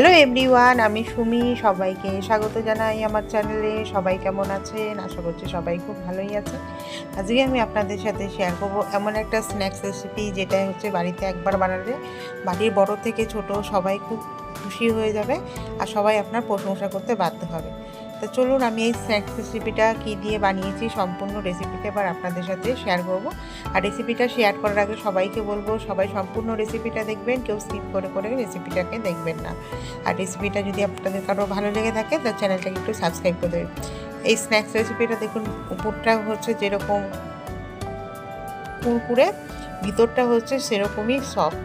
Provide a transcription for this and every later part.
Hello everyone আমি সুমি, সবাইকে স্বাগত জানাই আমার চ্যানেলে, সবাই কেমন আছেন? আশা করছি সবাই খুব ভালোই আছে আজকে আমি আপনাদের সাথে শেয়ার করব এমন একটা স্ন্যাক্স রেসিপি যেটা হচ্ছে বাড়িতে একবার বানালে বাড়ির বড় থেকে ছোট সবাই খুব খুশি হয়ে যাবে আর সবাই আপনার প্রশংসা করতে বাধ্য হবে। তো চলুন আমি এই স্ন্যাক্স রেসিপিটা কী দিয়ে বানিয়েছি সম্পূর্ণ রেসিপিটা এবার আপনাদের সাথে শেয়ার করব। আর রেসিপিটা শেয়ার করার আগে সবাইকে বলব, সবাই সম্পূর্ণ রেসিপিটা দেখবেন, কেউ স্কিপ করে করে রেসিপিটাকে দেখবেন না। আর রেসিপিটা যদি আপনাদের কারও ভালো লেগে থাকে তার চ্যানেলটাকে একটু সাবস্ক্রাইব করে দেবেন। এই স্ন্যাক্স রেসিপিটা দেখুন, উপরটা হচ্ছে যেরকম কুরকুরে, ভিতরটা হচ্ছে সেরকমই সফট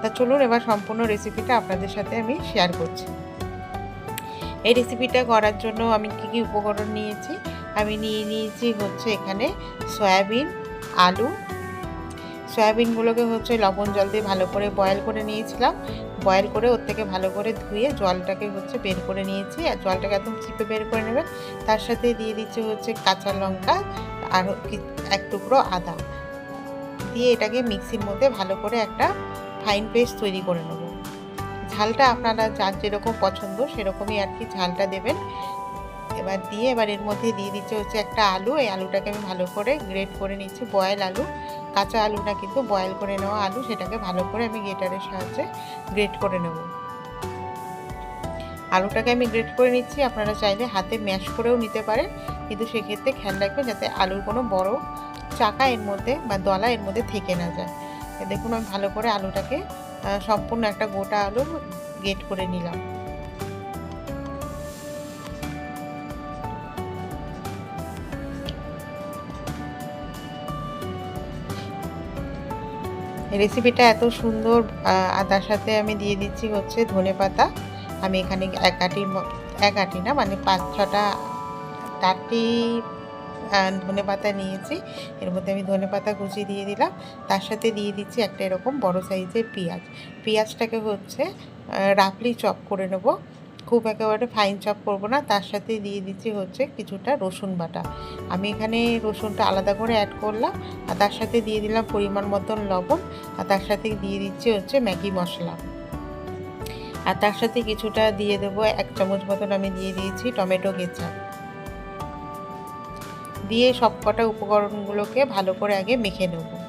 তা চলুন এবার সম্পূর্ণ রেসিপিটা আপনাদের সাথে আমি শেয়ার করছি। এই রেসিপিটা করার জন্য আমি কী কী উপকরণ নিয়েছি? আমি নিয়ে নিয়েছি হচ্ছে এখানে সয়াবিন, আলু। সয়াবিনগুলোকে হচ্ছে লবণ জল দিয়ে ভালো করে বয়েল করে নিয়েছিলাম। বয়েল করে ওর থেকে ভালো করে ধুয়ে জলটাকে হচ্ছে বের করে নিয়েছি। আর জলটাকে একদম চিপে বের করে নেবেন। তার সাথে দিয়ে দিচ্ছি হচ্ছে কাঁচা লঙ্কা আর এক টুকরো আদা। দিয়ে এটাকে মিক্সির মধ্যে ভালো করে একটা ফাইন পেস্ট তৈরি করে নেব। ঝালটা আপনারা যার যেরকম পছন্দ সেরকমই আর কি ঝালটা দেবেন। এবার দিয়ে এবার এর মধ্যে দিয়ে দিচ্ছে হচ্ছে একটা আলু। এই আলুটাকে আমি ভালো করে গ্রেট করে নিচ্ছি বয়েল আলু। কাঁচা আলুটা কিন্তু বয়েল করে নেওয়া আলু, সেটাকে ভালো করে আমি গ্রেটারের সাহায্যে গ্রেট করে নেব। আলুটাকে আমি গ্রেট করে নিচ্ছি, আপনারা চাইলে হাতে ম্যাশ করেও নিতে পারেন। কিন্তু সেক্ষেত্রে খেয়াল রাখবেন যাতে আলুর কোনো বড় চাকা এর মধ্যে বা দলা এর মধ্যে থেকে না যায়। দেখুন আমি ভালো করে আলুটাকে সম্পূর্ণ একটা গোটা আলু গেট করে নিলাম। রেসিপিটা এত সুন্দর আর তার সাথে আমি দিয়ে দিচ্ছি হচ্ছে ধনে পাতা। আমি এখানে এক আটি এক আটি না মানে পাঁচ ছটা, চারটি ধনে পাতা নিয়েছি। এর মধ্যে আমি ধনে পাতা কুচি দিয়ে দিলাম। তার সাথে দিয়ে দিচ্ছি একটা এরকম বড় সাইজের পেঁয়াজ। পেঁয়াজটাকে হচ্ছে রাফলি চপ করে নেব। খুব একেবারে ফাইন চপ করব না। তার সাথে দিয়ে দিচ্ছি হচ্ছে কিছুটা রসুন বাটা। আমি এখানে রসুনটা আলাদা করে অ্যাড করলাম। আর তার সাথে দিয়ে দিলাম পরিমাণ মতন লবণ। আর তার সাথে দিয়ে দিচ্ছি হচ্ছে ম্যাগি মশলা। আর তার সাথে কিছুটা দিয়ে দেবো এক চামচ মতন আমি দিয়ে দিয়েছি টমেটো কেচাপ। দিয়ে সব কটা উপকরণগুলোকে ভালো করে আগে মেখে নেব।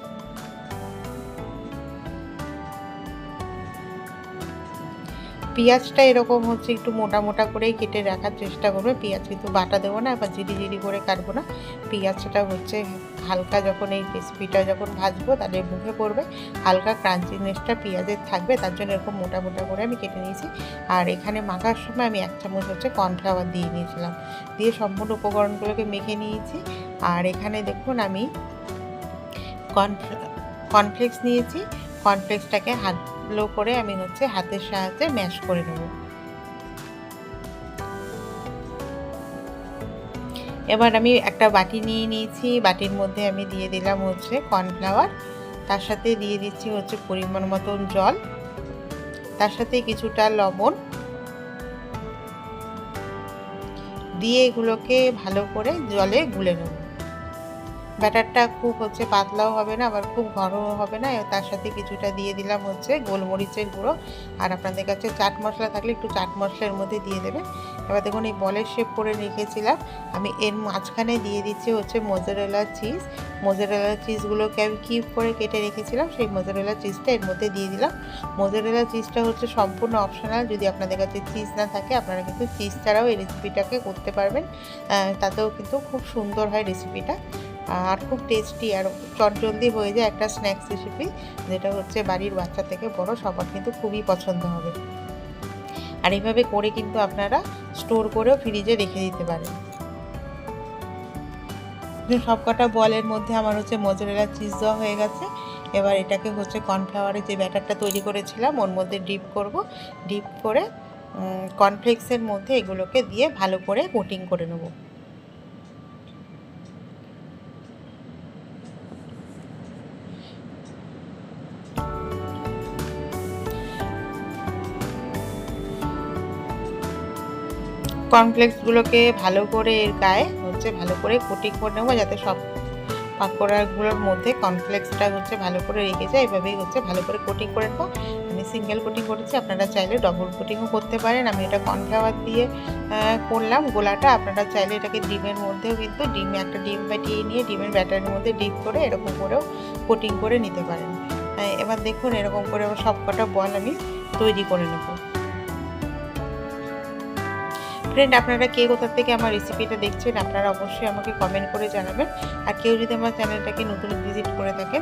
পেঁয়াজটা এরকম হচ্ছে একটু মোটা মোটা করেই কেটে রাখার চেষ্টা করবে। পেঁয়াজ কিন্তু বাটা দেবো না, বা জিরি জিরি করে কাটবো না। পেঁয়াজটা হচ্ছে হালকা যখন এই রেসিপিটা যখন ভাজবো তাহলে মুখে পড়বে। হালকা ক্রাঞ্চিনেসটা পেঁয়াজের থাকবে, তার জন্য এরকম মোটা মোটা করে আমি কেটে নিয়েছি। আর এখানে মাখার সময় আমি এক চামচ হচ্ছে কর্নফ্লাওয়ার দিয়ে নিয়েছিলাম। দিয়ে সম্পূর্ণ উপকরণগুলোকে মেখে নিয়েছি। আর এখানে দেখুন আমি কর্নফ্লেক্স নিয়েছি। কর্নফ্লেক্সটাকে হাত ভালো করে আমি হচ্ছে হাতের সাহায্যে ম্যাশ করে নেব। এবার আমি একটা বাটি নিয়ে নিয়েছি। বাটির মধ্যে আমি দিয়ে দিলাম হচ্ছে কর্নফ্লাওয়ার। তার সাথে দিয়ে দিচ্ছি হচ্ছে পরিমাণ মতন জল। তার সাথে কিছুটা লবণ। দিয়ে এগুলোকে ভালো করে জলে গুলে নেব। ব্যাটারটা খুব হচ্ছে পাতলাও হবে না, আবার খুব ঘনও হবে না। তার সাথে কিছুটা দিয়ে দিলাম হচ্ছে গোলমরিচের গুঁড়ো। আর আপনাদের কাছে চাট মশলা থাকলে একটু চাট মশলার মধ্যে দিয়ে দেবেন। এবার দেখুন এই বলের শেপ করে রেখেছিলাম। আমি এর মাঝখানে দিয়ে দিচ্ছি হচ্ছে মোজারেলা চিজ মোজারেলা চিজগুলোকে আমি কিউব করে কেটে রেখেছিলাম। সেই মোজারেলা চিজটা এর মধ্যে দিয়ে দিলাম। মোজারেলা চিজটা হচ্ছে সম্পূর্ণ অপশনাল যদি আপনাদের কাছে চিজ না থাকে, আপনারা কিন্তু চিজ ছাড়াও এই রেসিপিটাকে করতে পারবেন। তাতেও কিন্তু খুব সুন্দর হয় রেসিপিটা আর খুব টেস্টি আর চটজলদি হয়ে যায় একটা স্ন্যাক্স রেসিপি যেটা হচ্ছে বাড়ির বাচ্চা থেকে বড়, সবার কিন্তু খুবই পছন্দ হবে। আর এইভাবে করে কিন্তু আপনারা স্টোর করেও ফ্রিজে রেখে দিতে পারেন। সব কটা বলের মধ্যে আমার হচ্ছে মজরেলা চিজ দেওয়া হয়ে গেছে। এবার এটাকে হচ্ছে কর্নফ্লাওয়ারের যে ব্যাটারটা তৈরি করেছিলাম, ওর মধ্যে ডিপ করব। ডিপ করে কর্নফ্লেক্সের মধ্যে এগুলোকে দিয়ে ভালো করে কোটিং করে নেব। কর্নফ্লেক্সগুলোকে ভালো করে এর গায়ে হচ্ছে ভালো করে কোটিং করে নেব, যাতে সব পাকোড়াগুলোর মধ্যে কর্নফ্লেক্সটা হচ্ছে ভালো করে রেখে যায়। এভাবেই হচ্ছে ভালো করে কোটিং করে নেব। আমি সিঙ্গেল কোটিং করেছি, আপনারা চাইলে ডবল কোটিংও করতে পারেন। আমি এটা কর্নফ্লাওয়ার দিয়ে করলাম। গোলাটা আপনারা চাইলে এটাকে ডিমের মধ্যেও কিন্তু ডিমে, একটা ডিম ফাটিয়ে নিয়ে ডিমের ব্যাটারের মধ্যে ডিপ করে এরকম করেও কোটিং করে নিতে পারেন। এবার দেখুন এরকম করে সব কটা বল আমি তৈরি করে নেব। ফ্রেন্ড আপনারা কে কোথা থেকে আমার রেসিপিটা দেখছেন, আপনারা অবশ্যই আমাকে কমেন্ট করে জানাবেন। আর কেউ যদি আমার চ্যানেলটাকে নতুন ভিজিট করে থাকেন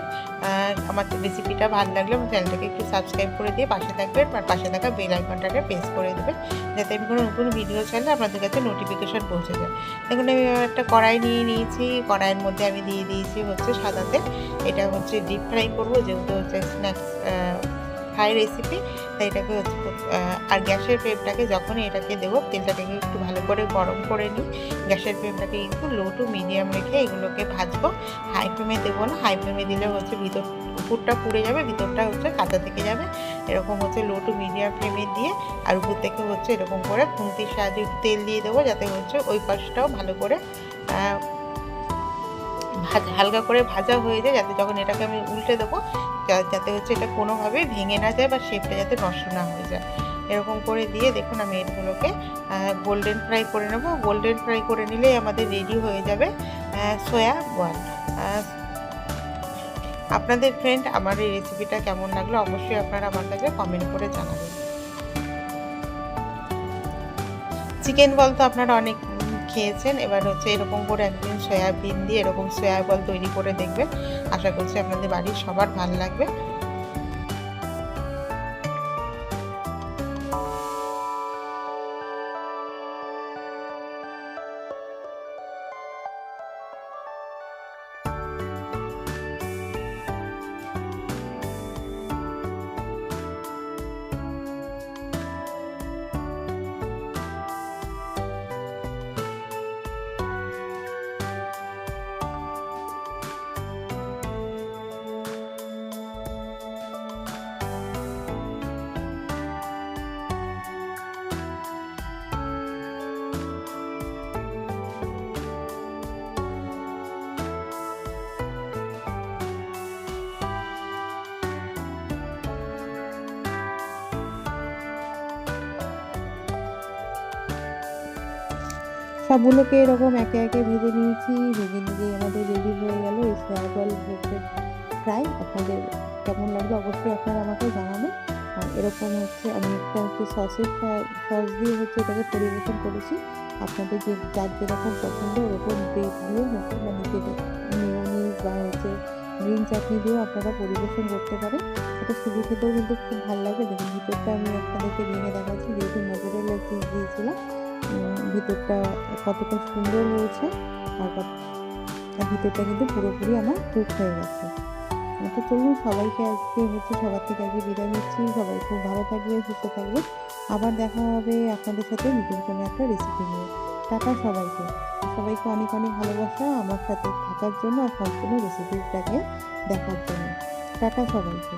আমার রেসিপিটা ভালো লাগলে আমার চ্যানেলটাকে একটু সাবস্ক্রাইব করে দিয়ে পাশে থাকবেন, আর পাশে থাকা বেল আইকনটাকে প্রেস করে দেবেন, যাতে আমি কোনো নতুন ভিডিও চাইলে আপনাদের কাছে নোটিফিকেশান পৌঁছে যায়। দেখুন, আমি একটা কড়াই নিয়ে নিয়েছি, কড়াইয়ের মধ্যে আমি দিয়ে দিয়েছি হচ্ছে সাদাতে এটা হচ্ছে ডিপ ফ্রাই করব, যেহেতু হচ্ছে স্ন্যাক্স ফ্রাই রেসিপি তাই এটাকে আর গ্যাসের ফ্লেমটাকে যখনই এটাকে দেবো, তেলটাকে একটু ভালো করে গরম করে নিই। গ্যাসের ফ্লেমটাকে একটু লো টু মিডিয়াম রেখে এগুলোকে ভাজবো। হাই ফ্লেমে দেবো না হাই ফ্লেমে দিলে হচ্ছে ভিতর, উপরটা পুড়ে যাবে, ভিতরটা হচ্ছে কাঁচা থেকে যাবে। এরকম হচ্ছে লো টু মিডিয়াম ফ্লেমে দিয়ে, আর উপর থেকে হচ্ছে এরকম করে খুন্তির সাহায্যে তেল দিয়ে দেবো, যাতে হচ্ছে ওই পাশটাও ভালো করে হালকা করে ভাজা হয়ে যায় যাতে যখন এটাকে আমি উল্টে দেবো যাতে হচ্ছে এটা কোনোভাবেই ভেঙে না যায় বা শেপটা যাতে নষ্ট না হয়ে যায়। এরকম করে দিয়ে দেখুন আমি এগুলোকে গোল্ডেন ফ্রাই করে নেব। গোল্ডেন ফ্রাই করে নিলেই আমাদের রেডি হয়ে যাবে সয়া বল আপনাদের ফ্রেন্ড আমার এই রেসিপিটা কেমন লাগল অবশ্যই আপনারা আমার কাছে কমেন্ট করে জানাবেন। চিকেন বল তো আপনারা অনেক খেয়েছেন। এবার হচ্ছে এরকম করে একদিন সয়াবিন দিয়ে এরকম সয়া বল তৈরি করে দেখবেন। আশা করছি আপনাদের বাড়ির সবার ভালো লাগবে। সবগুলোকে এরকম একে একে ভেজে নিয়েছি ভেজে নিয়ে আমাদের রেডি হয়ে গেল। এই হচ্ছে ফ্রাই আপনাদের কেমন লাগল অবশ্যই আপনারা আমাকে জানাবেন। আর এরকম হচ্ছে আমি একটা হচ্ছে সসের সস দিয়ে হচ্ছে এটাকে পরিবেশন করেছি। আপনাদের যে যার যেরকম পছন্দ ওরকম ব্রেড দিয়ে হচ্ছে মানে যেটা মেয়োনিজ বা হচ্ছে গ্রিন চাটনি দিয়েও আপনারা পরিবেশন করতে পারেন। এটা শুধু খেতেও কিন্তু খুব ভালো লাগে। দেখুন ভিতরটা আমি আপনাদেরকে ভেঙে দেখাচ্ছি যেহেতু উম, ভিতরটা কতটা সুন্দর হয়েছে আর ভিতরটা কিন্তু পুরোপুরি আমার কুক হয়ে গেছে। তো চলুন সবাইকে আজকে হচ্ছে সবার থেকে আজকে বিদায় নিচ্ছি। সবাই খুব ভালো থাকবে, সুস্থ থাকবে। আবার দেখা হবে আপনাদের সাথে নতুন কোনো একটা রেসিপি নিয়ে। টাটা সবাইকে। সবাইকে অনেক অনেক ভালোবাসা আমার সাথে থাকার জন্য আর সম্পূর্ণ রেসিপিটাকে দেখার জন্য। টাটা সবাইকে।